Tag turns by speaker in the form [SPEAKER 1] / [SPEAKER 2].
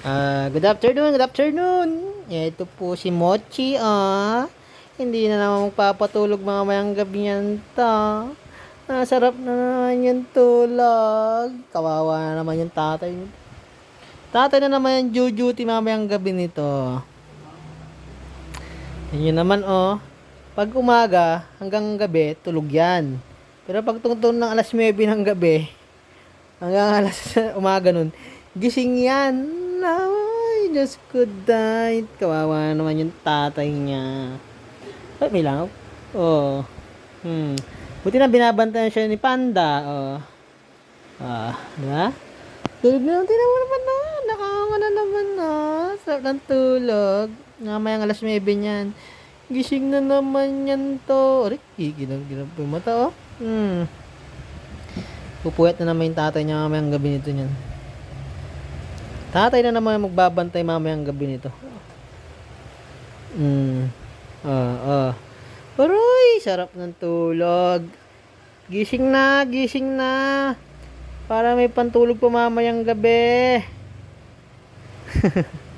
[SPEAKER 1] Ah, good afternoon, good afternoon. Ito po si Mochi, ah. Hindi na naman magpapatulog mamayang gabi yan ta. Ah, sarap na naman yung tulog. Kawawa na naman yung tatay. Tatay na naman yung duty mamayang gabi nito. Yan yun naman, oh. Pag umaga hanggang gabi, tulog yan. Pero pag tungtong ng alas 9 ng gabi, hanggang alas umaga nun, gising yan. Ay, Diyos ko, died. Kawawa naman yung tatay niya. Ay, may langaw. Oh. Hmm. Buti na binabantayan siya ni Panda. Oh. Ah, diba? Tulog na, tinan mo naman na. Nakakanga na naman na. Sarap ng tulog. Ngamayang alas 9 niyan. Gising na naman yan to. Aray, giginag-ginag po yung mata, oh. Hmm. Pupuyat na naman yung tatay niya mamayang gabi nito niyan. Tatay na naman magbabantay mamayang gabi nito. Hmm. Ah, ah. Aroy, sarap ng tulog. Gising na, gising na. Para may pantulog pa mamayang gabi.